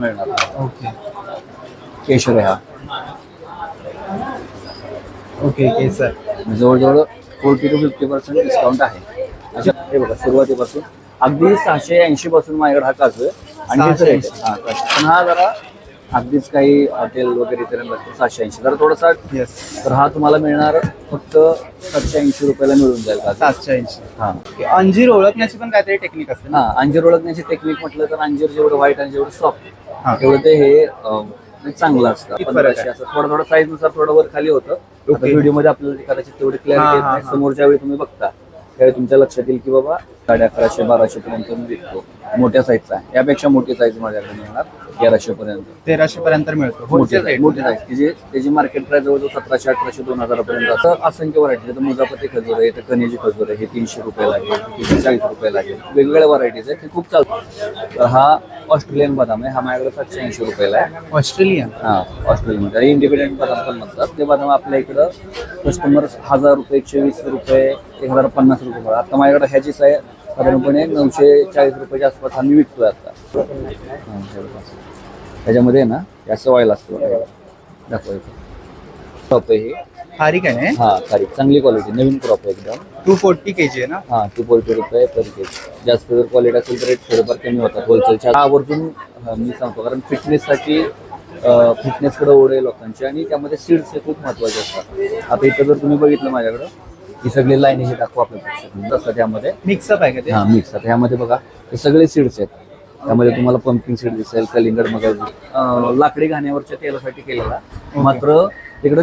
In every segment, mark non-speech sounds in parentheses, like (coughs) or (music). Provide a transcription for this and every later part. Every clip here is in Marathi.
मिळणार. ओके. केशर आहे हा. ओके केसर. जवळजवळ forty to fifty percent discount आहे. अशा हे बघा सुरुवातीपासून. अगदी सहाशे ऐंशी पासून माझ्याकडे हा काजू आहे. आणि हेच सहाशे rate आहे. हा, सहाशे. पण हा जरा अगदीच काही हॉटेल वगैरे इतर लागतो सहाशे ऐंशी. जरा थोडासा येस तर हा तुम्हाला मिळणार फक्त सातशे ऐंशी रुपयाला मिळून जाईल काजू सातशे ऐंशी. हा. अंजीर ओळखण्याची पण काहीतरी टेक्निक असते ना? हा अंजीर ओळखण्याची टेक्निक म्हटलं तर अंजीर जेवढं व्हाईट आणि जेवढं हा. तेवढं ते हे अं, चांगलं असतं किती आहे? असं थोडं थोडं साईजनुसार थोडं वर खाली होतं. व्हिडिओमध्ये आपल्याला ते कदाचित तेवढी हा, क्लॅरिटी येत हा, नाही हा. समोरच्या वेळी तुम्ही बघता त्यावेळी तुमच्या लक्षात येईल की बाबा साडे अकराशे बाराशे पर्यंत मी विकतो मोठ्या साईजचा यापेक्षा मोठी साईज माझ्याकडे मिळणार तेराशे पर्यंत तेराशे पर्यंत मिळतो मोठी होलसेल मोठी साईज त्याची त्याची मार्केट प्राइस जवळजवळ सतराशे अठराशे दोन हजारापर्यंत असं असंख्य व्हरायटी तर मुजापती खजूर आहे तर कनेजी खजूर आहे हे तीनशे रुपये लागेल तीनशे चाळीस रुपये लागेल. वेगवेगळ्या व्हरायटीज आहेत हे खूप चालतं तर हा ऑस्ट्रेलियन बदाम आहे. हा माझ्याकडे सातशे ऐंशी रुपयाला आहे. ऑस्ट्रेलियन? हा ऑस्ट्रेलियामध्ये इंडिपेंडेंट बदाम पण म्हणतात. ते बदाम आपल्या इकडं कस्टमर हजार रुपये एकशे वीस रुपये एक हजार पन्नास रुपये. आता माझ्याकडे ह्याचीच आहे. साधारणपणे नऊशे चाळीस रुपयाच्या आसपास आम्ही विकतोय आता. हा, जवळपास. त्याच्यामध्ये ना असं ऑइल असतं बघा. दाखवा इथं. क्रॉप आहे हे. खारी काय नाही हा तारीख चांगली क्वालिटी नवीन क्रॉप आहे एकदम. टू फोर्टी के जी आहे ना? हा टू फोर्टी रुपये पर के जास्त जर क्वालिटी असेल तर रेट थोडेफार कमी होतात होलसेलच्या आवर्जून अं, मी सांगतो कारण फिटनेससाठी फिटनेसकडे ओढ आहे लोकांची आणि त्यामध्ये सीड्स हे खूप महत्त्वाचे असतात. आता इथं जर तुम्ही बघितलं माझ्याकडं ही सगळी लाईन हे दाखवा आपल्या प्रेक्षकांना. त्यामध्ये मिक्सअप आहे का ते? हा मिक्स आता ह्यामध्ये बघा हे सगळे सीड्स आहेत. त्यामध्ये तुम्हाला पंकिंग सीड दिसेल कलिंगड मग लाकडी घाण्यावरच्या तेलासाठी केलेला. मात्र तिकडं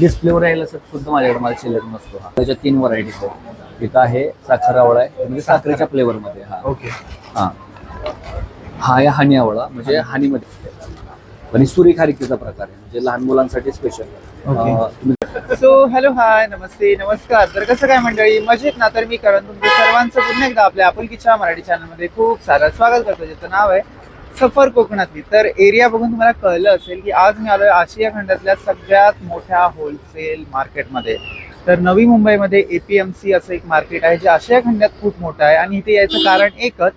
डिस्प्लेवर यायला सुद्धा माझ्याकडे मला शिल्लक नसतो हा. त्याच्या तीन व्हरायटीज आहेत. इथं आहे साखर आवळा आहे म्हणजे साखरेच्या फ्लेवर मध्ये हा. ओके. हा. हा आहे हानी आवळा म्हणजे हानीमध्ये आणि सुरी खारिकीचा प्रकार आहे म्हणजे लहान मुलांसाठी special Okay. So hello hi नमस्ते नमस्कार. तर कसं काय मंडळी? मजेत ना? तर मी करण तुमचं सर्वांचं पुन्हा एकदा आपल्या आपुलकीच्या मराठी चॅनलमध्ये खूप सारं स्वागत करतो ज्याचं नाव आहे सफर कोकणातली. तर एरिया बघून तुम्हाला कळलं असेल की आज मी आलोय आशिया खंडातल्या सगळ्यात मोठ्या होलसेल मार्केटमध्ये तर नवी मुंबईमध्ये एपीएमसी असं एक मार्केट आहे जे आशिया खंडात खूप मोठं आहे. आणि इथे यायचं कारण एकच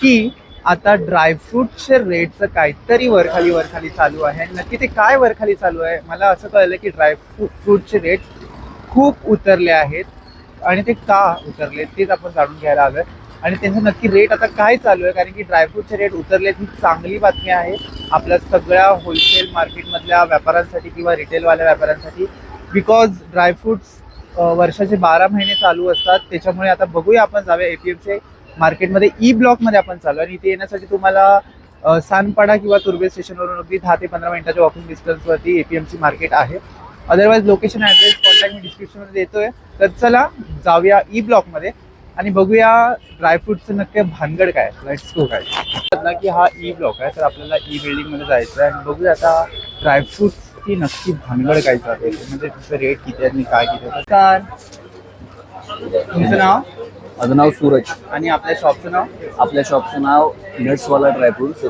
की आता ड्रायफ्रूटचे रेटचं काहीतरी वरखाली वरखाली चालू आहे. आणि नक्की ते काय वरखाली चालू आहे? मला असं कळलं की ड्रायफ्रूट फ्रूटचे रेट खूप उतरले आहेत. आणि ते का उतरले तेच आपण जाणून घ्यायला हवं आणि त्यांचं नक्की रेट आता काय चालू आहे? कारण की ड्रायफ्रूटचे रेट उतरलेत ही चांगली बातमी आहे. आपल्या सगळ्या होलसेल मार्केटमधल्या व्यापाऱ्यांसाठी किंवा रिटेलवाल्या व्यापाऱ्यांसाठी. बिकॉज ड्रायफ्रुट्स वर्षाचे बारा महिने चालू असतात. त्याच्यामुळे आता बघूया आपण जाऊया एपीएमचे मार्केटमध्ये ई ब्लॉकमध्ये आपण चालू आणि इथे येण्यासाठी तुम्हाला सानपाडा किंवा तुर्बे स्टेशनवरून अगदी दहा ते पंधरा मिनिटाच्या वॉकिंग डिस्टन्सवरती एपीएमसी मार्केट आहे. अदरवाईज लोकेशन ॲड्रेस कॉन्टॅक्ट मी डिस्क्रिप्शनमध्ये देतोय. तर चला जाऊया ई ब्लॉकमध्ये. आणि बघूया ड्रायफ्रूटचं नक्की भानगड काय लेट्स गो काय ना की हा ई ब्लॉक आहे तर आपल्याला ई बिल्डिंगमध्ये जायचं आहे. आणि बघूया आता ड्रायफ्रूटची नक्की भानगड काय चालू आहे. म्हणजे तिचं रेट किती आहे आणि काय किती तुमचं नाव? माझं नाव सूरज. आणि आपल्या शॉपचं नाव? आपल्या शॉपचं नाव नट्सवाला ड्रायफ्रुट्स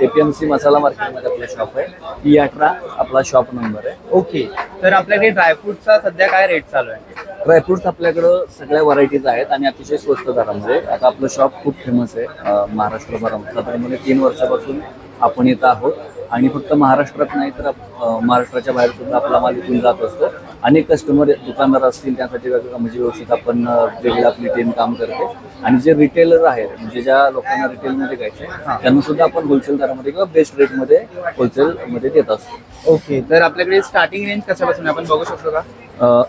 एपीएमसी मसाला मार्केटमध्ये आपलं शॉप आहे. ई अठरा आपला शॉप नंबर आहे. ओके तर आपल्याकडे ड्रायफ्रुटचा सध्या काय रेट चालू आहे? ड्रायफ्रुट्स आपल्याकडं सगळ्या व्हरायटीज आहेत आणि अतिशय स्वस्त दरामध्ये. आता आपलं शॉप खूप फेमस आहे अं, महाराष्ट्रभरामध्ये. साधारणपणे तीन वर्षापासून आपण इथं आहोत. आणि फक्त महाराष्ट्रात नाही तर आप- अं, महाराष्ट्राच्या बाहेर सुद्धा आपला माल इथून जात असतो. अनेक कस्टमर दुकानदार असतील त्यासाठी वेगवेगळं म्हणजे व्यवस्थित आपण वेगळी आपली टीम काम करते. आणि जे रिटेलर आहेत म्हणजे ज्या लोकांना रिटेलमध्ये घ्यायचे त्यांना सुद्धा आपण होलसेल दरामध्ये किंवा बेस्ट रेटमध्ये होलसेलमध्ये देत असतो. ओके तर आपल्याकडे स्टार्टिंग रेंज कशापासून? आपण बघू शकतो का?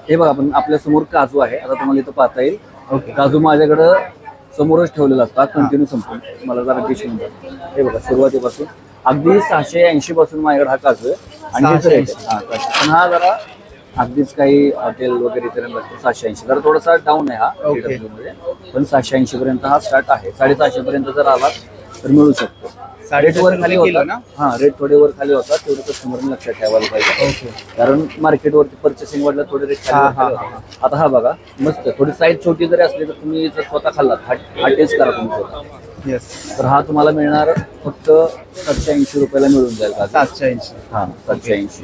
हे बघा आपण आपल्यासमोर काजू आहे. आता तुम्हाला इथं पाहता येईल. ओके. काजू माझ्याकडं समोरच ठेवलेला असतो. कंटिन्यू संपून. मला जरा डिश हे बघा सुरुवातीपासून. अगदी सहाशे ऐंशी पासून माझ्याकडे हा काजू आहे. आणि हेच 680. रेट आहे. सहाशे. पण हा जरा अगदीच काही हॉटेल वगैरे इतर सहाशे ऐंशी. जरा थोडासा डाऊन आहे हा मध्ये. पण सहाशे ऐंशी पर्यंत हा स्टार्ट आहे. साडेसहाशे पर्यंत जर आला तर मिळू शकतो. रेट वर खाली होता. ना? हा रेट थोडे वर खाली होता तेवढं कस्टमरने लक्षात ठेवायला पाहिजे. ओके कारण मार्केटवरती पर्चेसिंग वाढलं थोडे रेट हा, खाली हा. आता हा बघा मस्त. थोडी साईज छोटी जरी असली तर तुम्ही जर स्वतः खाल्लात हा हा टेस्ट करा तुम्ही स्वतः येस तर हा तुम्हाला मिळणार फक्त सातशे ऐंशी रुपयाला मिळून जाईल काजू. सातशे ऐंशी. हा सातशे ऐंशी.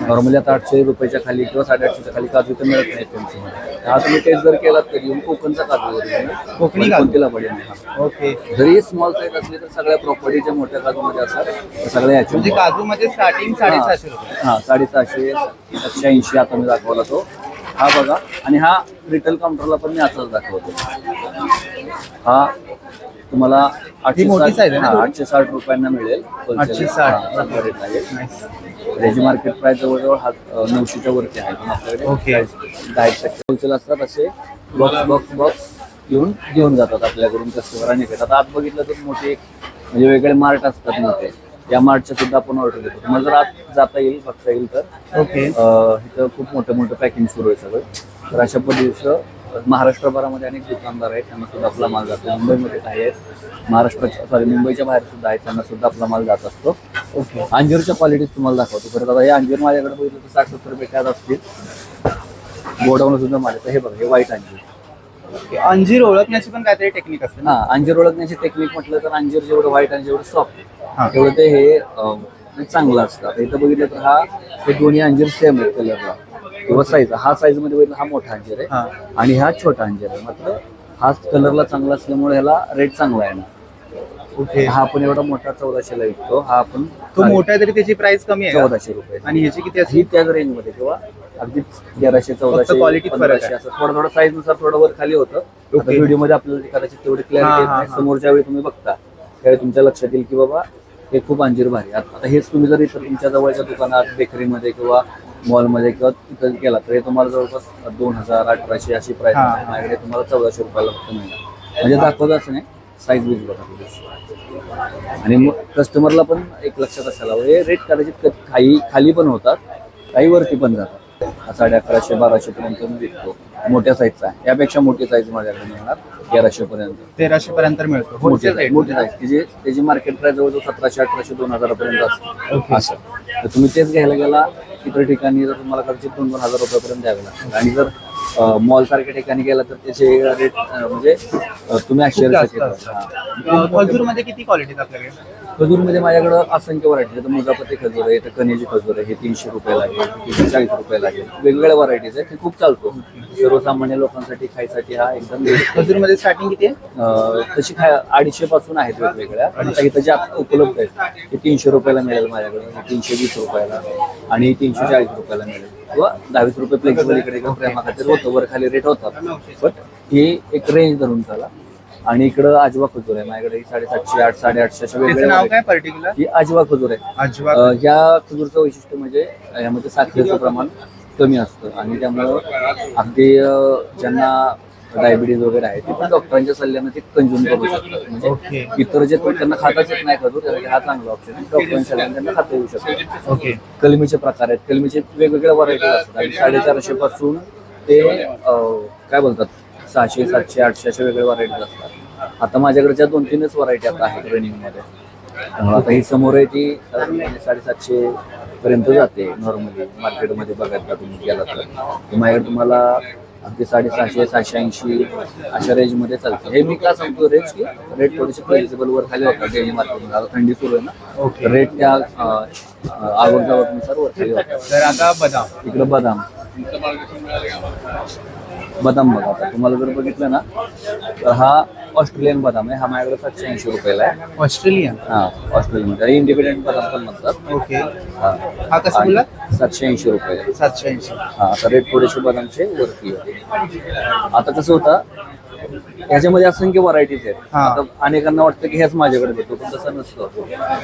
नॉर्मली आता आठशे रुपयाच्या खाली किंवा साडेआठशेच्या खाली काजू तर मिळत नाही त्यांच्यामध्ये हा तुम्ही टेस्ट जर केलात तरी येऊन कोकणचा काजू वगैरे आहे. कोकणी काजू. कोणतीला पडेल? हा. ओके जरी स्मॉल साईज असली तर सगळ्या प्रॉपर्टीच्या मोठ्या काजूमध्ये असतात सगळ्या याच्या म्हणजे काजू मध्ये स्टार्टिंग साडेसहाशे रुपये. हा साडेसहाशे सातशे ऐंशी आता मी दाखवला तो. हा बघा. आणि हा रिटेल काउंटरला पण मी असाच दाखवतो. हा तुम्हाला आठशे मोठी साठ- size आहे ना हा, थोडी? आठशे साठ रुपयांना मिळेल wholesale. आठशे साठ. हा, चांगला rate आहे Nice. त्याची मार्केट प्राइस जवळजवळ हा अ, नऊशेच्या वरती आहे पण आपल्याकडे Okay. दहा एक टक्के होलसेल असतात असे बॉक्स बॉक्स बॉक्स घेऊन घेऊन जातात आपल्याकडून कस्टमर आणि घेतात आता बघितलं तर मोठे एक म्हणजे वेगळे मार्ट असतात मोठे या मार्टच्या सुद्धा आपण ऑर्डर देतो तुम्हाला जर आत जाता येईल बघता येईल तर ओके अ, इथं खूप मोठं मोठं पॅकिंग सुरू आहे सगळं तर अशा पद्धतीचं महाराष्ट्रभरामध्ये अनेक दुकानदार आहेत त्यांना सुद्धा आपला माल जातो. मुंबईमध्ये काही आहेत महाराष्ट्राच्या सॉरी मुंबईच्या बाहेर सुद्धा आहेत त्यांना सुद्धा आपला माल जात असतो. ओके. अंजीरच्या क्वालिटीज तुम्हाला दाखवतो. परत आता हे अंजीर माझ्याकडे बघितलं तर साठ सत्तर रुपये काय असतील. गोडाऊन सुद्धा माझ्या हे बघा हे व्हाईट अंजीर. अंजीर ओळखण्याची पण काहीतरी टेक्निक असते ना? हा अंजीर ओळखण्याची टेक्निक म्हटलं तर अंजीर जेवढं व्हाईट आणि जेवढं. सॉफ्ट तेवढं ते हे चांगलं असतं. आता इथं बघितलं तर हा हे दोन्ही अंजीर सेम आहेत कलरला किंवा साईज हा साईजमध्ये बघितलं हा मोठा अंजीर आहे. आणि हा छोटा अंजीर आहे. मात्र हा कलरला चांगला असल्यामुळे ह्याला रेट चांगला आहे ना. ओके. हा आपण एवढा मोठा चौदाशेला विकतो. हा आपण तो मोठा आहे तरी त्याची प्राइस कमी आहे? चौदाशे रुपये. आणि ह्याची किती ही त्याच रेंजमध्ये किंवा अगदी तेराशे चौदाशे फरक पंधराशे. असं. थोडं थोडं साईजनुसार थोडं वर खाली होतं. व्हिडिओमध्ये आपल्याला कदाचित तेवढी क्लॅरिटी हा. समोरच्या वेळी तुम्ही बघता. त्यावेळी तुमच्या लक्षात येईल की बाबा हे खूप अंजीर भारी आता आता हेच तुम्ही जर इथं तुमच्या जवळच्या दुकानात बेकरीमध्ये किंवा मॉलमध्ये किंवा तिथं गेला तर हे तुम्हाला जवळपास दोन हजार अठराशे अशी प्राइस हा. माझ्याकडे तुम्हाला चौदाशे रुपयाला फक्त मिळणार. म्हणजे दाखवत असं नाही साईज बीज बघा. आणि मग कस्टमरला पण एक लक्षात असायला हवं. हे रेट कदाचित क- काही खाली पण होतात काही वरती पण जातात. हा साडे अकराशे बाराशे पर्यंत मी विकतो. मोठ्या साईजचा आहे. यापेक्षा मोठी साईज माझ्याकडे मिळणार तेराशे पर्यंत. तेराशे पर्यंत मिळतो. मोठी होलसेल रेट मोठी साईज त्याची त्याची मार्केट प्राइस जवळजवळ सतराशे अठराशे दोन हजारापर्यंत असते. Okay. असं. तर तुम्ही तेच घ्यायला गेला इतर ठिकाणी जर तुम्हाला कदाचित दोन दोन हजार रुपयापर्यंत द्यावे लागतात आणि जर मॉल सारख्या ठिकाणी गेला तर त्याचे रेट म्हणजे तुम्ही आश्चर्यमध्ये किती क्वालिटी आपल्याकडे? खजूरमध्ये माझ्याकडं असंख्य व्हरायटी तर मुजापती खजूर आहे तर कनेजी खजूर आहे हे तीनशे रुपये लागेल तीनशे चाळीस रुपये लागेल वेगवेगळ्या व्हरायटीज आहेत हे खूप चालतो. सर्वसामान्य लोकांसाठी खायसाठी हा एकदम खजूरमध्ये स्टार्टिंग किती आहे? तशी खाय अडीचशे पासून आहेत वेगवेगळ्या. आता इथं ज्या आता उपलब्ध आहेत ते तीनशे रुपयाला मिळेल माझ्याकडे तीनशे वीस रुपयाला आणि तीनशे चाळीस रुपयाला मिळेल. किंवा दहावीस रुपये फ्लेक्सिबल इकडे प्रेमा खातीर होतं वर खाली रेट होतात बट हे एक रेंज धरून चाला. आणि इकडं आजवा खजूर आहे. माझ्याकडे ही साडेसातशे आठ साडेआठशे अशा त्याचं नाव काय पर्टिक्युलर ही आजवा खजूर आहे. अजवा अ, ह्या खजूरचं वैशिष्ट्य म्हणजे यामध्ये साखरेचं प्रमाण कमी असतं आणि त्यामुळं अगदी अ, ज्यांना डायबिटीज वगैरे आहे ते पण डॉक्टरांच्या सल्ल्यानं ते कंझ्युम करू शकतात. म्हणजे ओके. इतर जे तो- त्यांना खाताच येत नाही खजूर त्यासाठी हा चांगला ऑप्शन आहे. डॉक्टरांच्या सल्ल्याने त्यांना खाता येऊ शकतो ओके. कलमीचे प्रकार आहेत. कलमीचे वेगवेगळ्या व्हरायटी असतात. आणि साडेचारशे पासून ते अ, काय बोलतात? सहाशे सातशे आठशे अशा वेगवेगळ्या व्हरायटीज असतात. आता माझ्याकडे ज्या दोन तीनच व्हरायटी आता आहेत रनिंगमध्ये त्यामुळे आता ही समोर आहे ती साडेसातशे पर्यंत जाते नॉर्मली मार्केटमध्ये बघायला तुम्ही गेला तर. माझ्याकडे तुम्हाला अगदी साडेसहाशे सहाशे ऐंशी अशा रेंजमध्ये चालते. हे मी का सांगतो रेंज की रेट थोडेसे फ्लेक्सिबल वर खाली होतात. डेली मार्केटमध्ये आता थंडी सुरू आहे ना रेट त्या आवक जावकनुसार वर खाली होतात. तर आता बदाम. इकडं बदाम. बदाम बघा आता. तुम्हाला जर बघितलं ना तर हा ऑस्ट्रेलियन बदाम आहे. हा माझ्याकडे सातशे ऐंशी रुपयाला आहे. ऑस्ट्रेलियन? हा ऑस्ट्रेलियनमध्ये इंडिपेंडेंट बदाम पण म्हणतात. ओके. हा. हा कसा बोलला? सातशे ऐंशी रुपये. सातशे ऐंशी. हा आता रेट थोडेसे बदामचे वरती आहे. आता कसं होतं ह्याच्यामध्ये असंख्य व्हरायटीज आहेत. हा. आता अनेकांना वाटतं की ह्याच माझ्याकडे भेटतो पण तसं नसतं.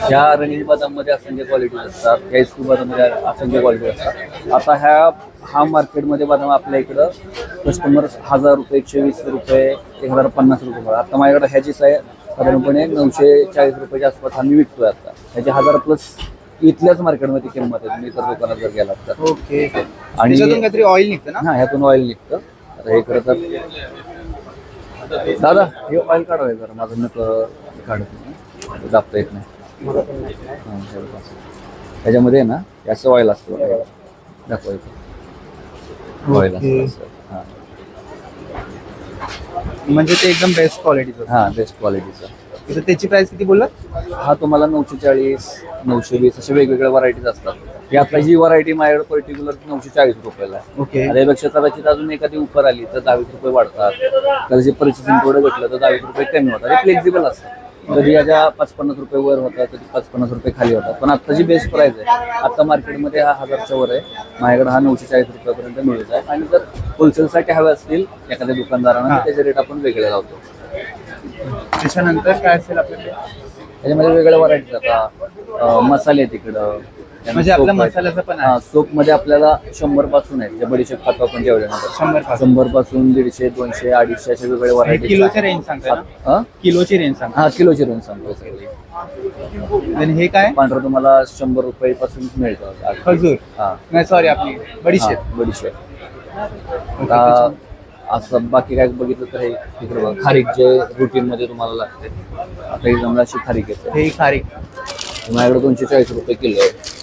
ह्या रनिंग बदाममध्ये असंख्य क्वालिटीज असतात ह्या स्कूल बदाममध्ये असंख्य क्वालिटी असतात. आता ह्या हा मार्केटमध्ये बदाम आपल्या इकडं कस्टमर हजार रुपये एकशे वीस रुपये एक हजार पन्नास रुपये. आता माझ्याकडे ह्याची साय साधारणपणे नऊशे चाळीस रुपयाच्या आसपास आम्ही विकतोय आता. ह्याची हजार प्लस इथल्याच मार्केटमध्ये किंमत आहे तुम्ही इतर दुकानात जर गेलात तर. ओके. आणि त्याच्यातून काहीतरी ऑइल निघतं ना? हा ह्यातून ऑइल निघतं. आता हे खरं तर दादा? हे ऑइल काढावं जरा माझं नक काढत दाबता येत नाही. त्याच्यामध्ये ना याचं ऑइल असतं बघा, बघा. दाखवा इथं. ऑइल म्हणजे ते एकदम बेस्ट क्वालिटीचं हा बेस्ट क्वालिटीचं त्याची प्राइस किती बोललात? हा तुम्हाला नऊशे चाळीस नऊशे वीस अशा वेगवेगळ्या व्हरायटीज असतात. ही आता जी व्हरायटी माझ्याकडे पर्टिक्युलर नऊशे चाळीस रुपयाला आहे. ओके आणि यापेक्षा कदाचित अजून एखादी उपर आली तर दहावीस रुपये वाढतात. कदाचित पर्चेसिंग थोडं घेतलं तर दहावीस रुपये कमी होतात. हे फ्लेक्झिबल असतं. कधी याच्या पाच पन्नास रुपये वर होतात कधी पाच पन्नास रुपये खाली होतात. पण आता जी बेस्ट प्राइस आहे आता मार्केटमध्ये हा हजारच्या वर आहे. माझ्याकडे हा नऊशे चाळीस रुपयापर्यंत मिळत आहे आणि जर होलसेलसाठी हवे असतील एखाद्या दुकानदारांना तर त्याचे रेट आपण वेगळे लावतो. त्याच्यानंतर काय असेल आपल्याकडे? त्याच्यामध्ये वेगवेगळ्या व्हरायटीज आता अं, मसाले तिकडं. म्हणजे आपला मसाल्याचं पण आहे. सोपमध्ये आपल्याला शंभरपासून आहे बडीशेप खातो आपण जेवल्यानंतर शंभरपासून शंभरपासून दीडशे दोनशे अडीचशे असे वेगवेगळे हे व्हरायटी किलोची रेंज सांगताय ना? किलोची रेंज सांगता हा किलोची रेंज सांगतो आणि हे काय? पांढरं तुम्हाला शंभर रुपये पासून मिळतं. खजूर. हा. नाही सॉरी आपली बडीशेप. हा, बडीशेप आता असं बाकी काय बघितलं तर हे इकडे बघा. खारीक जे रुटीन मध्ये तुम्हाला लागते. आता ही जमला अशी खारीक येते. हे खारीक. माझ्याकडे दोनशे चाळीस रुपये किलो आहे.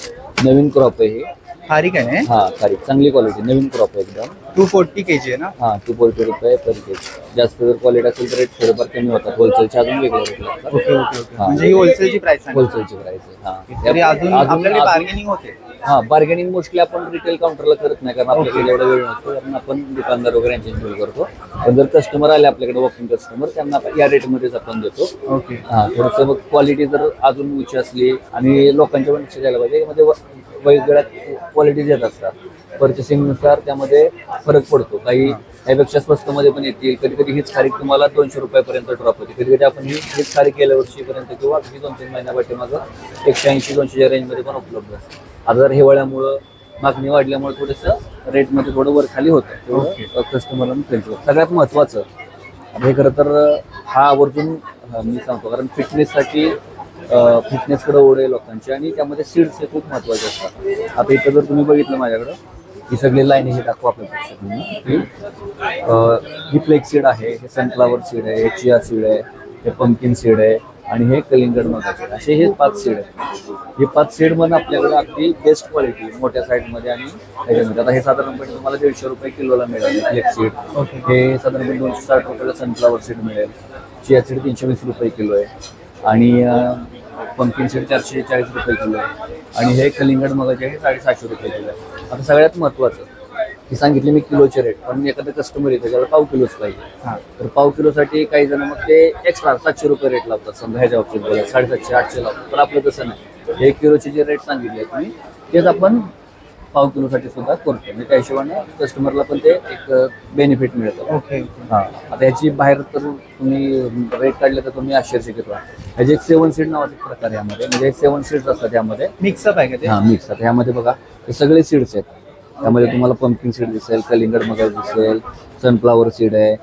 नवीन क्रॉप आहे हे. खारीक आहे हा? खारीक चांगली क्वालिटी नवीन क्रॉप आहे एकदम. टू फोर्टी के जी आहे ना? हा टू फोर्टी रुपये पर केजी जास्त जर क्वालिटी असेल तर रेट थोडेफार कमी होतात. होलसेलचे अजून वेगळे रेट लागतात. ओके ओके ओके हा. म्हणजे ही होलसेलची प्राइस सांगा होलसेलची प्राइस आहे हा. तरी अजून आपल्याकडे बार्गेनिंग होते. हा बार्गेनिंग मोस्टली आपण रिटेल काउंटरला करत नाही कारण आपल्याकडे एवढा वेळ नसतो. कारण आपण दुकानदार वगैरे यांच्याशी डील करतो. पण जर कस्टमर आले आपल्याकडे वॉकिंग कस्टमर त्यांना आपण या रेटमध्येच आपण देतो. ओके हा थोडंसं मग क्वालिटी जर अजून उंची असली आणि लोकांच्या पण लक्ष द्यायला पाहिजे यामध्ये व- वेगवेगळ्या क्वालिटीज येत असतात. पर्चेसिंगनुसार त्यामध्ये फरक पडतो. काही त्यापेक्षा स्वस्तमध्ये पण येतील. कधी कधी हीच खारीक तुम्हाला दोनशे रुपयापर्यंत ड्रॉप होते. कधी कधी आपण ही हीच खारीक गेल्या वर्षीपर्यंत किंवा अगदी दोन तीन महिन्या पाठीमागं एकशे ऐंशी दोनशेच्या रेंजमध्ये पण उपलब्ध असते. आता जर हिवाळ्यामुळं मागणी वाढल्यामुळे थोडंसं रेटमध्ये थोडं वर खाली होतं. तेवढं कस्टमरला फेल सगळ्यात महत्त्वाचं हे खरं तर हा आवर्जून मी सांगतो. कारण फिटनेससाठी फिटनेसकडे ओढ आहे लोकांची आणि त्यामध्ये सीड्स हे खूप महत्त्वाचे असतात. आता इथं जर तुम्ही बघितलं माझ्याकडं ही सगळी लाईन हे दाखवा आपल्या प्रेक्षकांना ही फ्लेक सीड आहे हे सनफ्लावर सीड आहे हे चिया सीड आहे हे पंकिन सीड आहे आणि हे कलिंगड मगाचे असे हे पाच सीड आहेत. हे पाच सीड पण आपल्याकडे अगदी बेस्ट क्वालिटी मोठ्या साईजमध्ये आणि त्याच्यामध्ये आता हे साधारणपणे तुम्हाला दीडशे रुपये किलोला मिळेल फ्लेक सीड. हे साधारणपणे दोनशे साठ रुपयाला सनफ्लावर सीड मिळेल. चिया सीड तीनशे वीस रुपये किलो आहे. आणि पंकिन सीड चारशे चाळीस रुपये किलो आहे. आणि हे कलिंगड मगाचे आहे साडेसातशे रुपये किलो आहे. आता सगळ्यात महत्त्वाचं ही सांगितली मी किलोचे रेट पण एखादं कस्टमर येते त्याला पाव किलोच पाहिजे. तर पाव किलोसाठी काही जण मग ते एक्स्ट्रा सातशे रुपये रेट लावतात समजा ह्याच्या बाबतीत बोला साडेसातशे आठशे लावतात. पण आपलं तसं नाही. एक किलोचे जे रेट सांगितले मी तेच आपण पाव किलोसाठी सुद्धा करतो म्हणजे त्या हिशोबाने कस्टमरला पण ते एक बेनिफिट मिळतं. ओके. हा. आता ह्याची बाहेर तर तुम्ही रेट काढले तर तुम्ही आश्चर्यचकित व्हा ह्याचे एक सेवन सीड नावाचे प्रकार आहे यामध्ये. म्हणजे सेवन सीड्स असतात यामध्ये. मिक्सअप आहे का ते? हा मिक्स आता ह्यामध्ये बघा हे सगळे सीड्स आहेत. त्यामध्ये तुम्हाला पंकिन सीड दिसेल कलिंगड मगज दिसेल सनफ्लावर सीड आहे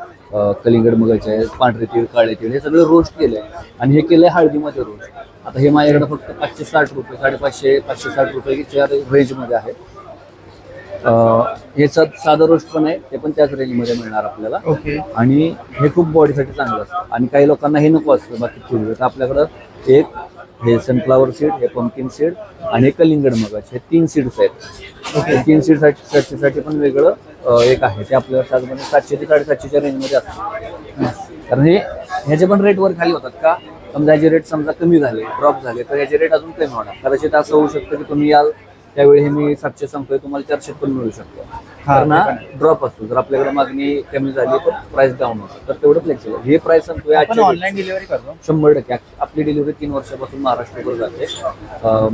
कलिंगड मगज आहे पांढरे तीळ काळे तीळ हे सगळं रोस्ट केलंय आणि हे केलंय हळदीमध्ये रोस्ट आता हे माझ्याकडे फक्त पाचशे साठ रुपये साडेपाचशे पाचशे साठ रुपयेच्या रेंजमध्ये आहे. हे सा- साधं रोस्ट पण आहे ते पण त्याच रेंजमध्ये मिळणार आपल्याला. ओके. आणि हे खूप बॉडीसाठी चांगलं असतं. आणि काही लोकांना हे नको असतं बाकी फूड तर आपल्याकडं एक हे सनफ्लावर सीड हे पंकिन सीड आणि कलिंगड मगाच. हे तीन सीड्स आहेत. ओके. तीन सीडसाठी पण वेगळं एक आहे. ते आपल्याला साधारण सातशे ते साडेसातशेच्या रेंजमध्ये असतं. कारण हे ह्याचे पण रेट वर खाली होतात का? समजा ह्याचे रेट समजा कमी झाले ड्रॉप झाले तर ह्याचे रेट अजून कमी होणार. कदाचित असं होऊ शकतं की तुम्ही याल त्यावेळी हे मी सातशे सांगतोय तुम्हाला चारशे पण मिळू शकतो. कारण. ड्रॉप असतो. जर आपल्याकडे मागणी कमी झाली तर प्राइस डाऊन होतं. तर तेवढं फ्लेक्सिबल हे प्राइस सांगतोय ऑनलाईन डिलिव्हरी करतो. शंभर टक्के. आपली डिलिव्हरी तीन वर्षापासून महाराष्ट्रावर जाते.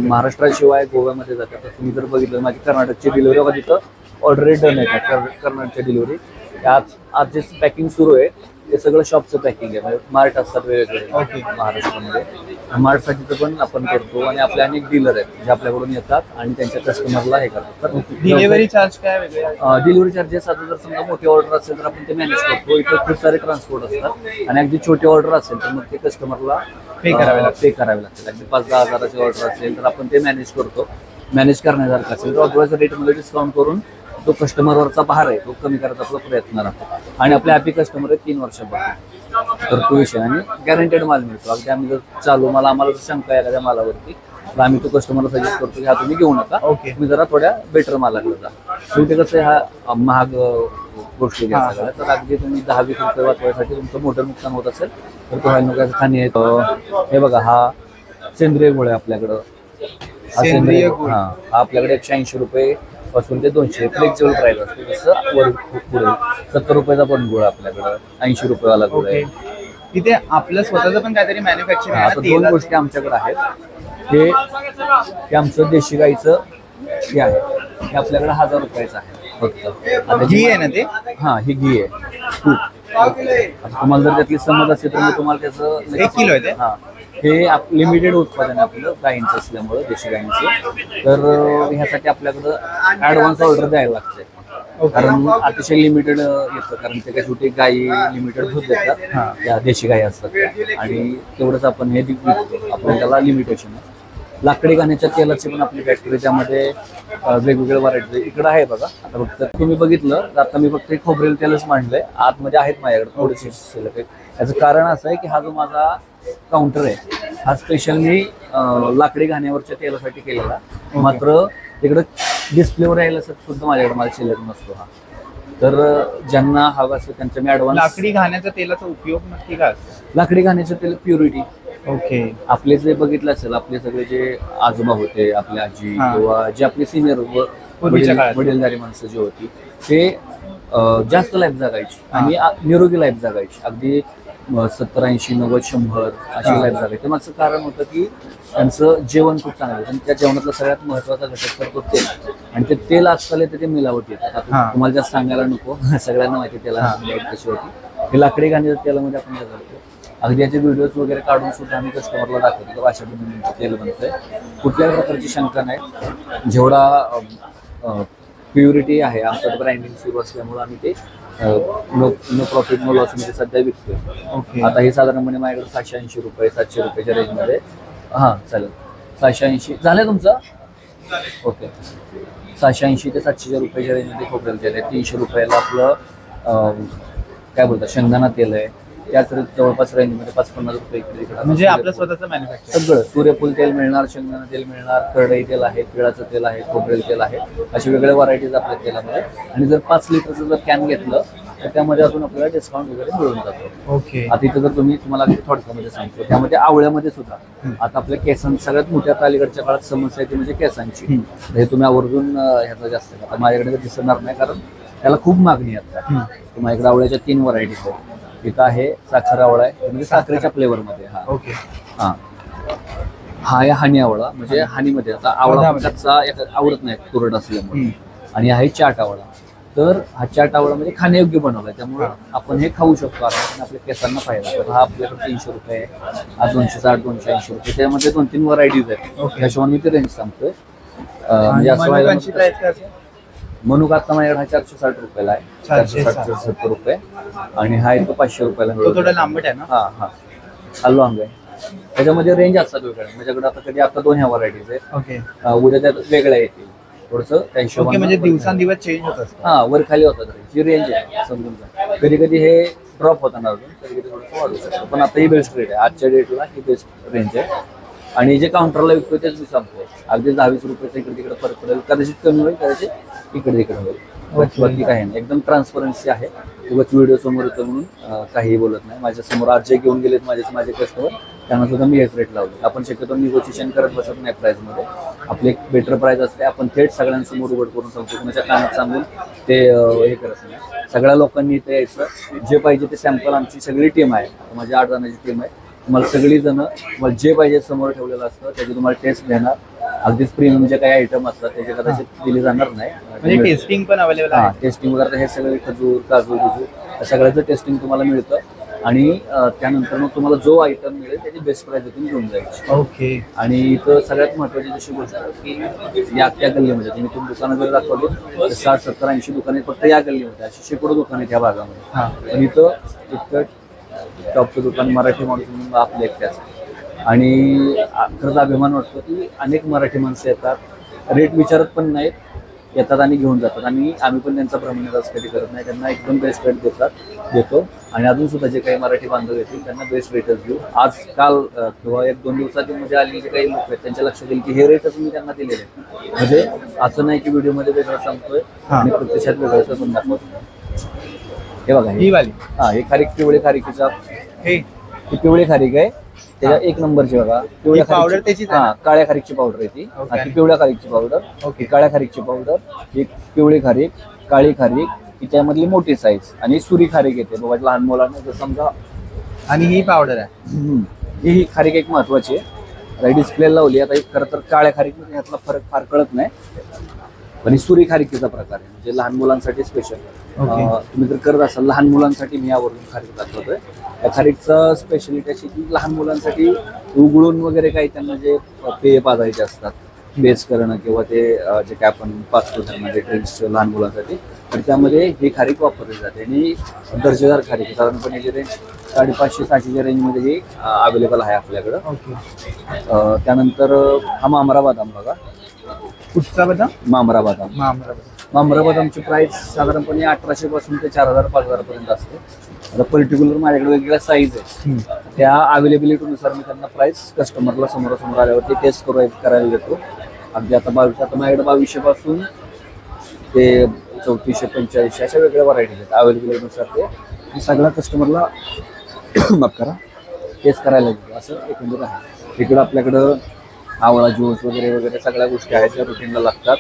महाराष्ट्राशिवाय गोव्यामध्ये जाते. आता तुम्ही जर बघितलं माझी कर्नाटकची डिलिव्हरी तिथं ऑर्डर डन आहे. कर्नाटकच्या डिलिव्हरी आज आज जे पॅकिंग सुरू आहे ते सगळं शॉपचं पॅकिंग आहे. म्हणजे मार्ट असतात वेगवेगळे. महाराष्ट्रामध्ये. मार्टसाठीचं पण आपण करतो आणि आपले अनेक डीलर आहेत जे आपल्याकडून येतात आणि त्यांच्या कस्टमरला हे करतात. डिलिव्हरी चार्ज काय? डिलिव्हरी चार्जेस आता जर समजा मोठी ऑर्डर असेल तर आपण ते मॅनेज करतो. इथं खूप सारे ट्रान्सपोर्ट असतात. आणि अगदी छोटी ऑर्डर असेल तर मग ते कस्टमरला Pay करावे लागतात. पे करावे लागतात. अगदी पाच दहा हजाराची ऑर्डर असेल तर आपण ते मॅनेज करतो. मॅनेज करण्यासारखं असेल तर ऑथराईज रेटमध्ये डिस्काउंट करून तो कस्टमरवरचा भार आहे तो कमी करायचा आपला प्रयत्न राहतो. आणि आपले हॅपी कस्टमर आहे तीन वर्षापासून. तर तो विषय आणि गॅरंटेड माल मिळतो. अगदी आम्ही जर चालू मला आम्हाला जर शंका आहे एखाद्या मालावरती तर आम्ही तो कस्टमरला सजेस्ट करतो की हा तुम्ही घेऊ नका. Okay. तुम्ही जरा थोड्या बेटर मालाकडे जा. शेवटी कसं आहे, हा महाग गोष्टी घ्या. सगळ्या. तर अगदी तुम्ही दहा वीस रुपये वाचवायसाठी तुमचं मोठं नुकसान होत असेल तर तो व्हायला नको खाणी अं, हे बघा हा सेंद्रिय गुळ आहे आपल्याकडं. हा सेंद्रिय. हा हा आपल्याकडे एकशे ऐंशी रुपये पासून ते दोनशे फ्लेक्झिबल प्राइस असते. तसं वर पुढे सत्तर रुपयाचा पण गुळ आहे आपल्याकडं ऐंशी रुपयावाला गुळ आहे. तिथे आपलं स्वतःचं पण काहीतरी मॅन्युफॅक्चरिंग हा, आता दोन गोष्टी आमच्याकडे आहेत. हे हे आमचं देशी गाईचं हे आहे. हे आपल्याकडे हजार रुपयाचं आहे. फक्त. आता घी आहे ना ते? हा ही घी आहे. तूप आता तुम्हाला जर त्यातली समज असेल तर मी तुम्हाला त्याचं एक किलो आहे ते? हा. हे लिमिटेड उत्पादन आहे आपलं गायींचं असल्यामुळं देशी गायींचं. तर ह्यासाठी आपल्याकडं ऍडव्हान्स ऑर्डर द्यायला लागते कारण अतिशय लिमिटेड येतं. कारण ते काय शेवटी गायी लिमिटेड दूध देतात त्या देशी गायी असतात. आणि तेवढंच आपण हे विकतो. आपण त्याला लिमिटेशन आहे. लाकडी गाण्याच्या तेलाची पण आपली फॅक्टरी त्यामध्ये अं, वेगवेगळे व्हरायटी इकडं आहे बघा. आता फक्त तुम्ही बघितलं तर आता मी फक्त एक खोबरेल तेलच मांडलंय. आतमध्ये आहेत माझ्याकडे थोडेसे शिल्लक याचं कारण असं आहे की हा जो माझा काउंटर आहे. हा स्पेशल मी लाकडी घाण्यावरच्या तेलासाठी केलेला. मात्र तिकडं डिस्प्लेवर यायला सुद्धा माझ्याकडे माझा शिल्लक नसतो हा. तर ज्यांना हवं असेल त्यांचं मी ऍडव्हान्स लाकडी घाण्याच्या तेलाचा उपयोग नक्की काय असतो? लाकडी घाण्याचं तेल प्युरिटी ओके. आपले जे बघितलं असेल आपले सगळे जे आजोबा होते आपले आजी. किंवा जे आपले सिनियर. वडीलधारी माणसं जी होती ते जास्त लाईफ जगायची आणि निरोगी लाईफ जगायची. अगदी सत्तर ऐंशी नव्वद शंभर अशी. लाईफ जगायची मागचं कारण होतं की त्यांचं जेवण खूप चांगलं होतं. आणि त्या जेवणातला सगळ्यात महत्त्वाचा घटक तर तो तेल. आणि ते तेल आजकाल येते ते मिलावट येतात. तुम्हाला जास्त सांगायला नको (laughs) सगळ्यांना माहिती हा. मिलावट कशी होती. हे लाकडी गाण्याच्या तेलामध्ये आपण काय करतो अगदी याचे व्हिडिओज वगैरे काढून सुद्धा आम्ही कस्टमरला दाखवतो. तर अशा पद्धतीने तेल बनतंय. कुठल्याही प्रकारची शंका नाही. जेवढा प्युरिटी आहे आमचं ब्रँडिंग सुरू असल्यामुळे आम्ही ते नो नो प्रॉफिट नो लॉसमध्ये सध्या विकतोय. ओके आता हे साधारणपणे माझ्याकडे सातशे ऐंशी रुपये सातशे रुपयाच्या रेंजमध्ये हां चालेल. सहाशे ऐंशी. झालं तुमचं? ओके सहाशे ऐंशी ते सातशेच्या रुपयाच्या रेंजमध्ये खोबरेल तेल आहे. तीनशे रुपयाला आपलं काय बोलतात शेंगदाणा तेल आहे. त्याच रे- जवळपास रेंजमध्ये पाच पन्नास रुपये इकडे तिकडे म्हणजे आपलं स्वतःचं मॅन्युफॅक्चर सगळं. सूर्यफूल तेल मिळणार शेंगदाणा तेल मिळणार करडई तेल आहे तिळाचं तेल आहे खोबरेल तेल आहे. असे वेगळे व्हरायटीज आपल्या तेलामध्ये. आणि जर पाच लिटरचं जर कॅन घेतलं तर त्यामध्ये अजून आपल्याला डिस्काउंट वगैरे मिळून जातो. ओके. आता इथं जर तुम्ही तुम्हाला अगदी थोडक्यामध्ये सांगतो. त्यामध्ये आवळ्यामध्ये सुद्धा. आता आपल्या केसां सगळ्यात मोठ्या अलीकडच्या काळात समस्या आहे ती म्हणजे केसांची. हे तुम्ही आवर्जून ह्याचा जास्त आता माझ्याकडे दिसणार नाही कारण त्याला खूप मागणी आहे आता. तर माझ्याकडे आवळ्याच्या तीन व्हरायटीज आहेत. इथं आहे साखर आवळा आहे. म्हणजे साखरेच्या फ्लेवरमध्ये हा. ओके. हा. हा आहे हानी आवळा म्हणजे हानीमध्ये. आता आवळा. कच्चा एका- आवडत नाही तुरट असल्यामुळे. आणि आहे चाट आवळा. तर हा चाट आवळा म्हणजे खाण्यायोग्य बनवलाय. त्यामुळे. आपण हे खाऊ शकतो. आपल्या केसांना फायदा. तर हा आपल्याकडे तीनशे रुपये आहे. हा दोनशे साठ दोनशे ऐंशी रुपये. त्यामध्ये दोन तीन व्हरायटीज आहेत. ओके. त्याशिवाय मी ते रेंज सांगतोय. अं, आणि म्हणजे असं व्हायला मनुकांची नको. price काय असेल? मनुका आता माझ्याकडे हा चारशे साठ रुपयाला आहे. चारशे चारशे साठ सत्तर रुपये. आणि हा येतो पाचशे रुपयाला. तो मिळतो. थोडा लांबट आहे ना? हा हा. हा लॉंग आहे. त्याच्यामध्ये रेंज असतात वेगळ्या. माझ्याकडे आता कधी आता दोन ह्या व्हरायटीज आहेत. ओके. अं, उद्या त्यात वेगळ्या येतील. थोडस त्या ओके हिशोबाने म्हणजे दिवसांदिवस चेंज होत असतं. हा वर खाली होतात ही रेंज आहे समजून जा कधी कधी हे ड्रॉप होताना अजून. कधी कधी थोडंसं वाढू शकतं. पण आता ही बेस्ट रेट आहे. आजच्या डेटला ही बेस्ट रेंज आहे. आणि जे काउंटरला विकतो तेच मी सांगतो अगदी दहावीस रुपयाचं इकडे तिकडे फरक पडेल कदाचित कमी होईल कदाचित इकडे तिकडे होईल. बाकी काही नाही. एकदम ट्रान्सपरन्सी आहे. उगाच व्हिडिओ समोर येतो म्हणून काहीही बोलत नाही. माझ्यासमोर आज जे घेऊन गेलेत माझे माझे कस्टमर त्यांना सुद्धा मी हेच रेट लावले. आपण शक्यतो निगोसिएशन करत बसत नाही प्राईसमध्ये आपली एक बेटर प्राईस असते. आपण थेट सगळ्यांसमोर उघड करून सांगतो. कुणाच्या कानात सांगून ते हे करत नाही. सगळ्या लोकांनी इथे यायचं. जे पाहिजे ते सॅम्पल आमची सगळी टीम आहे. माझी आठ जणांची टीम आहे. तुम्हाला सगळी जण तुम्हाला जे पाहिजे समोर ठेवलेलं असतं त्याची तुम्हाला टेस्ट देणार. अगदीच प्रीमियम जे काही आयटम असतात त्याचे कदाचित दिले जाणार नाही. म्हणजे टेस्टिंग पण अवेलेबल हा आहे. टेस्टिंग वगैरे हे सगळे खजूर काजू बिजू या सगळ्याचं टेस्टिंग तुम्हाला मिळतं. आणि अं, त्यानंतर मग तुम्हाला जो आयटम मिळेल त्याची बेस्ट प्राईस तुम्ही घेऊन जायची. ओके. आणि इथं सगळ्यात महत्वाची जशी गोष्ट की या त्या गल्लीमध्ये तुम्ही तुम्ही दुकानं जर दाखवली तर साठ सत्तर ऐंशी दुकाने फक्त या गल्लीमध्ये अशी शेकडो दुकान आहेत या भागामध्ये. हा. पण इथं इतकं टॉपचं दुकान मराठी माणूस म्हणून आपलं एकट्याच. आणि खरंच अभिमान वाटतो की अनेक मराठी माणसं येतात. रेट विचारत पण नाहीत. येतात आणि घेऊन जातात. आणि आम्ही पण त्यांचा भ्रमणदास कधी करत नाही. त्यांना एकदम बेस्ट रेट देतात देतो. आणि अजून सुद्धा जे काही मराठी बांधव येतील त्यांना बेस्ट रेटच देऊ. आज काल किंवा एक दोन दिवसातील मध्ये आलेले जे काही लोक आहेत त्यांच्या लक्षात येईल की हे रेटच मी त्यांना दिलेले म्हणजे असं नाही की व्हिडिओमध्ये वेगळं सांगतोय. आणि प्रत्यक्षात वेगळंच पण दाखवतो हे बघा हे. वाली. हा हे खारीक पिवळे खारीकीचा हे. ही पिवळी खारीक आहे. त्याच्या एक नंबरची बघा पिवळ्या ही खारीकची- त्याचीच आहे हा काळ्या खारीकची पावडर आहे ती. Okay. हा, ती पिवळ्या खारीकची पावडर ओके काळ्या खारीकची पावडर ही पिवळी खारीक काळी खारीक ही त्यामधली मोठी साईज आणि सुरी खारीक येते. बाबा लहान मुलांना जर समजा आणि ही पावडर आहे. हम्म, ही ही खारीक एक महत्वाची आहे. आता डिस्प्ले लावली आता एक खरं तर काळ्या खारीक ह्यातला फरक फार कळत नाही. पण ही सुरी खारीकीचा प्रकार आहे. म्हणजे लहान मुलांसाठी स्पेशल Okay. तुम्ही जर करत असाल लहान मुलांसाठी मी यावरून खारीक दाखवतोय. या खारीकचं स्पेशालिटी अशी की लहान मुलांसाठी उघडून वगैरे काही त्यांना जे पेय पाजायचे असतात बेस करणं किंवा ते जे काय आपण पाचतो त्यांना जे ड्रिंक्स लहान मुलांसाठी तर त्यामध्ये ही खारीक वापरली जाते. आणि दर्जेदार खारीक. साधारणपणे याची रेंज साडेपाचशे सहाशेच्या रेंजमध्ये ही अवेलेबल आहे आपल्याकडं. त्यानंतर हा मामरा बदाम बघा. कुठचा बदाम? मामरा बदाम. मामरा बदाम. मामरा बदामची प्राइस साधारणपणे अठराशे पासून ते चार हजार पाच हजार पर्यंत असते. आता पर्टिक्युलर माझ्याकडे वेगवेगळ्या साईज आहेत. त्या अवेलेबिलिटीनुसार मी त्यांना प्राइस कस्टमरला समोरासमोर आल्यावरती टेस्ट करू करायला देतो. अगदी आता बावीस आता माझ्याकडे बावीसशे पासून ते चौतीसशे पंचेचाळीसशे अशा वेगळ्या व्हरायटीज आहेत. अवेलेबिलिटीनुसार ते. मी सगळ्या कस्टमरला (coughs) माफ करा टेस्ट करायला देतो. असं एकंदर आहे. इकडं आपल्याकडं आवळा ज्यूस वगैरे वगैरे सगळ्या गोष्टी आहेत ज्या रुटीनला लागतात.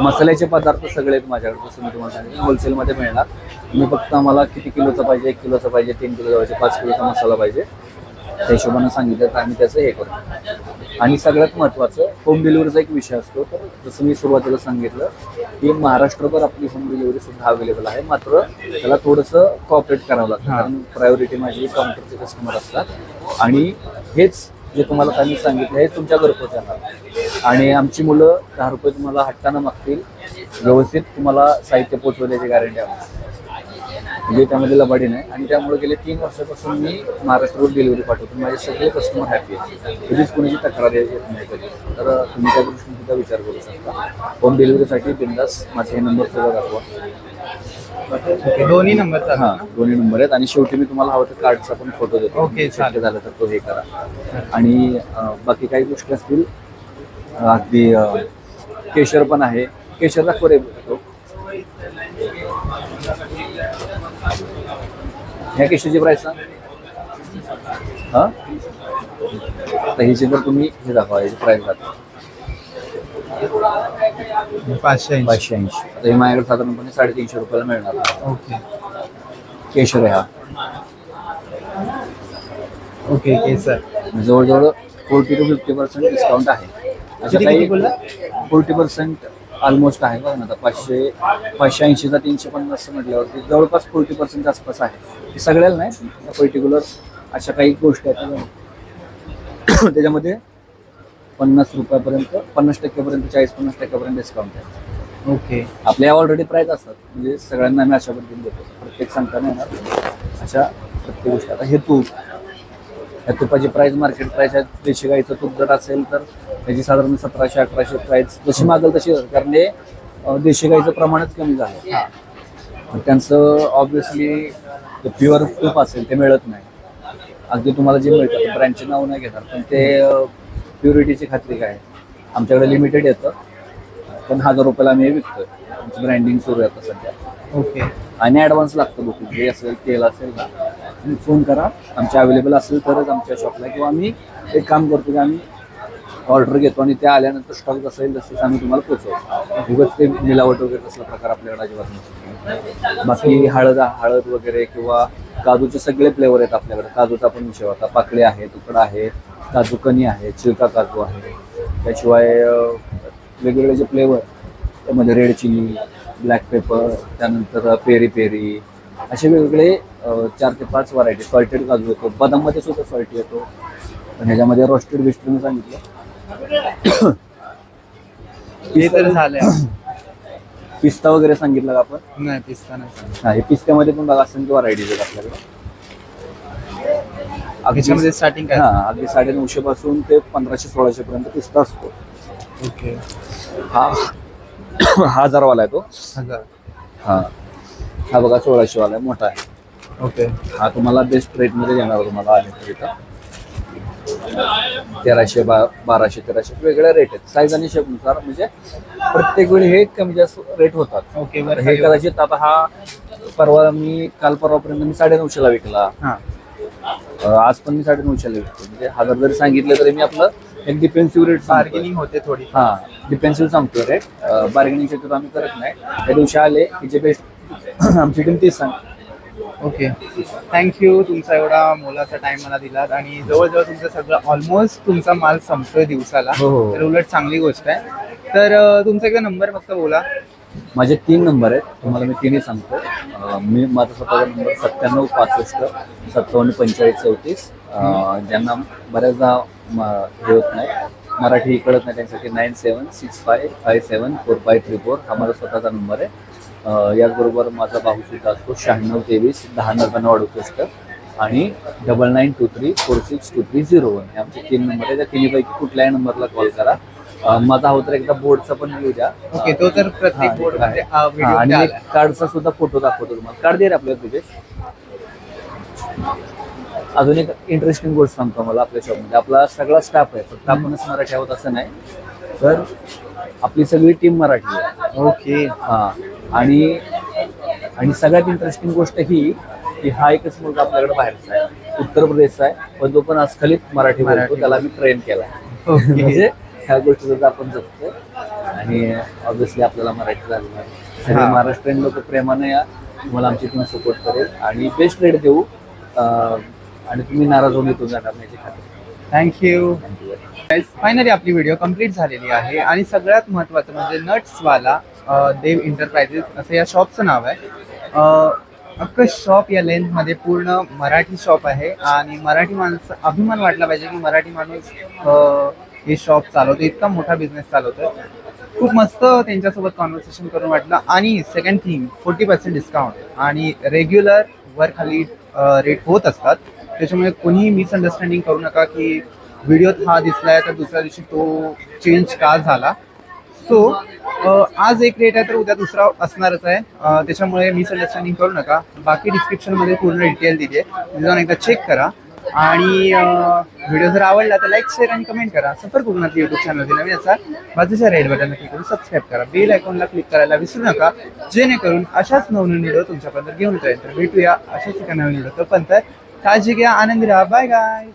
मसाल्याचे पदार्थ सगळे आहेत माझ्याकडे जसं मी तुम्हाला सांगितलं होलसेलमध्ये मिळणार. मी फक्त आम्हाला किती किलोचा पाहिजे एक किलोचा पाहिजे तीन किलोचा पाहिजे पाच किलोचा मसाला पाहिजे. त्या हिशोबानं सांगितलं तर आम्ही त्याचं हे करू. आणि सगळ्यात महत्त्वाचं होम डिलिव्हरीचा एक विषय असतो. तर जसं मी सुरुवातीला सांगितलं की महाराष्ट्रभर आपली होम डिलिव्हरी सुद्धा अवेलेबल आहे. मात्र त्याला थोडंसं कॉपरेट करावं लागतं. कारण प्रायोरिटी माझी काउंटरचे कस्टमर असतात. आणि हेच जे तुम्हाला त्यांनी सांगितलं हे तुमच्या घरपोच येणार. आणि आमची मुलं दहा रुपये तुम्हाला हट्टानं मागतील. व्यवस्थित तुम्हाला साहित्य पोचवण्याची गॅरंटी आहे. म्हणजे त्यामध्ये लबाडी नाही. आणि त्यामुळे गेले तीन वर्षापासून मी महाराष्ट्रावर डिलिव्हरी पाठवतो. माझे सगळे कस्टमर हॅपी आहेत. कधीच कोणाची तक्रार येत नाही कधी. तर तुम्ही त्या दृष्टीने सुद्धा विचार करू शकता. होम डिलिव्हरीसाठी बिंदास माझे हे नंबर सुद्धा दाखवा. ओके दोन्ही नंबर हा दोन्ही नंबर आहेत. आणि शेवटी मी तुम्हाला हवं तर कार्डचा पण फोटो देतो. ओके, शक्य चालेल. झालं तर तो हे करा. आणि अं, बाकी काही गोष्टी असतील अं, अगदी अं, केशर पण आहे. केशर दाखव रे तो. ह्या केशरची प्राइस हा? आता हिची जर तुम्ही हे दाखवा याची प्राइस दाखवा. पाचशे ऐंशी. पाचशे ऐंशी. आता हे माझ्याकडे साधारणपणे साडेतीनशे रुपयाला मिळणार. ओके. केशर आहे हा. ओके केसर. जवळजवळ forty to fifty percent discount आहे. अशा किती- काही किती बोलला? फोर्टी पर्सेंट ऑलमोस्ट आहे बघा ना आता पाचशे पाचशे ऐंशीचा तीनशे पन्नास म्हटल्यावरती जवळपास फोर्टी पर्सेंट आसपास आहे. हे सगळ्याला नाही पर्टिक्युलर अशा काही गोष्टी आहेत. त्याच्या- (coughs) त्याच्यामध्ये पन्नास रुपयापर्यंत पन्नास टक्क्यापर्यंत चाळीस पन्नास टक्क्यापर्यंत डिस्काउंट आहे. ओके. आपल्या ऑलरेडी प्राईस असतात. म्हणजे सगळ्यांना आम्ही अशा पद्धतीने देतो. प्रत्येक सांगता नाही येणार अशा प्रत्येक गोष्टी. आता हे तूप. या तुपाची प्राइस मार्केट प्राइस आहे. देशी गाईचं तूप जर असेल तर त्याची साधारण सतराशे अठराशे प्राइस जशी मागेल तशी. कारण हे अं, देशी गाईचं प्रमाणच कमी झालं. पण त्यांचं ऑब्विसली प्युअर तूप असेल ते मिळत नाही. अगदी तुम्हाला जे मिळतं ब्रँडचे नाव नाही घेणार. पण ते प्युरिटीची खात्री काय. आमच्याकडे लिमिटेड येतं. पण हजार रुपयाला आम्ही हे विकतोय. आमचं ब्रँडिंग सुरू आहे आता सध्या. ओके. आणि ॲडव्हान्स लागतं बुकिंग जे असेल तेल असेल ना. तुम्ही फोन करा. आमच्या अवेलेबल असेल तरच आमच्या शॉपला किंवा आम्ही एक काम करतो की आम्ही ऑर्डर घेतो आणि त्या आल्यानंतर स्टॉक असेल तसंच आम्ही तुम्हाला पोचवतो उगाच ते मिलावट वगैरे तसला प्रकार आपल्याकडे अजिबात नसतो. बाकी हळद हळद वगैरे किंवा काजूचे सगळे फ्लेवर आहेत आपल्याकडे. काजूचा पण विषय होता. पाकळे आहे तुकडा आहे. काजू कणी आहे चिलका काजू आहे. त्याशिवाय वेगवेगळे जे फ्लेवर त्यामध्ये रेड चिली ब्लॅक पेपर त्यानंतर पेरी पेरी असे वेगवेगळे चार ते पाच व्हरायटी सॉल्टेड काजू येतो बदाममध्ये सुद्धा सॉल्ट येतो. पण ह्याच्यामध्ये रोस्टेड बिस्टेड मी सांगितलं. हे पिस्ता वगैरे सांगितलं का आपण? नाही पिस्ता नाही. हा हे पिस्त्यामध्ये पण बघा असंख्य व्हरायटीज आहेत आपल्याकडे. त्याच्यामध्ये स्टार्टिंग काय? हा अगदी साडे नऊशे पासून ते पंधराशे सोळाशे पर्यंत पिस्ता असतो. ओके. हा. हा हजारवाला आहे तो. हजार. हा. हा बघा सोळाशे वाला आहे मोठा आहे. ओके. हा तुम्हाला बेस्ट रेटमध्ये देणार तुम्हाला आले तर इथं. तेराशे बा बाराशे तेराशे वेगळ्या रेट आहेत. साईज आणि शेपनुसार म्हणजे प्रत्येक वेळी हे कमी जास्त रेट होतात. ओके हे कदाचित आता हा परवा मी काल परवापर्यंत मी साडेनऊशेला विकला. हा. आज पण मी साडेनऊशेला विकतो म्हणजे हजार जरी सांगितलं तरी मी आपलं एक डिफेन्सिव्ह रेट बार्गेनिंग होते थोडी हा डिफेन्सिव्ह सांगतो रेट बार्गेनिंग शक्यतो आम्ही करत नाही. त्या दिवशी आले की जे बेस्ट (clears throat) आमची टीम तेच सांग. ओके थँक्यू तुमचा एवढा मोलाचा टाइम मला दिलात. आणि जवळजवळ तुमचं सगळं ऑलमोस्ट तुमचा माल संपतोय दिवसाला. हो, हो. तर उलट चांगली गोष्ट आहे. तर तुमचा एकदा नंबर फक्त बोला. माझे तीन नंबर आहेत. तुम्हाला मी तिन्ही सांगतो. मी माझा स्वतःचा नंबर सत्त्याण्णव पासष्ट सत्तावन्न पंचेचाळीस चौतीस. ज्यांना बऱ्याचदा म- हे होत नाही. मराठी कळत नाही त्यांच्यासाठी nine seven six five five seven four five three four हा माझा स्वतःचा नंबर आहे. याचबरोबर माझा भाऊ असतो शहाण्णव तेवीस दहा नव्याण्णव अडुसष्ट आणि double nine two three four six two three zero one. हे आमचे तीन नंबर आहे त्या तिन्हीपैकी कुठल्याही नंबरला कॉल करा. माझा हवं तर एकदा बोर्डचा पण येऊ द्या ओके तो तर प्रत्येक हा, बोर्ड हा, हा, व्हिडिओ आणि एक कार्डचा सुद्धा फोटो दाखवतो तुम्हाला. कार्ड दे रे आपल्याला तुझे अजून एक इंटरेस्टिंग गोष्ट सांगतो मला आपल्या शॉपमध्ये आपला सगळा स्टाफ आहे फक्त आपणच मराठी आहोत असं नाही. तर आपली सगळी टीम मराठी आहे. ओके. हा आणि आणि सगळ्यात इंटरेस्टिंग गोष्ट ही की हा एकच मुलगा आपल्याकडे बाहेरचा आहे. उत्तर प्रदेशचा आहे पण तो पण अस्खलित मराठी बोलतो मराठी. त्याला मी ट्रेन केला. ओके. (laughs) म्हणजे ह्या गोष्टी सुद्धा आपण जगतो आणि ऑब्विसली आपल्याला मराठी झालं सगळे. महाराष्ट्रीयन लोक प्रेमाने या. तुम्हाला आमची टीम सपोर्ट करेल. आणि बेस्ट रेट देऊ. आणि तुम्ही नाराज होऊन इथून जाणार नाही थँक्यू फायनली आपली व्हिडिओ कंप्लीट झालेली आहे. आणि सगळ्यात महत्त्वाचं म्हणजे नट्सवाला देव इंटरप्राइजेस असं या शॉपचं नाव आहे. अख्खं शॉप या लेंथमध्ये पूर्ण मराठी शॉप आहे. आणि मराठी माणसं अभिमान वाटला पाहिजे की मराठी माणूस हे शॉप चालवतो इतका मोठा बिझनेस चालवतो खूप मस्त त्यांच्यासोबत कॉन्व्हर्सेशन करून वाटलं. आणि second thing forty percent discount आणि रेग्युलर वर खाली रेट होत असतात. त्याच्यामुळे कोणीही मिसअंडरस्टँडिंग करू नका की व्हिडिओत हा दिसलाय तर दुसऱ्या दिवशी तो चेंज का झाला? सो आज एक रेट आहे तर उद्या दुसरा असणारच आहे. त्याच्यामुळे मिसअंडरस्टँडिंग करू नका. बाकी डिस्क्रिप्शनमध्ये पूर्ण डिटेल दिली आहे जाऊन एकदा चेक करा. आणि व्हिडिओ जर आवडला तर लाईक शेअर आणि कमेंट करा. सफर कोकणातली युट्यूब चॅनलमध्ये नवीन असाल बाजूच्या रेड बटन क्लिक करून सबस्क्राईब करा. बेल आयकॉनला क्लिक करायला विसरू नका जेणेकरून अशाच नवनवीन व्हिडिओ तुमच्यापर्यंत घेऊन येतो तर भेटूया अशाच एका नवीन व्हिडिओ पण तर काळजी घ्या आनंदी राहा. बाय गाय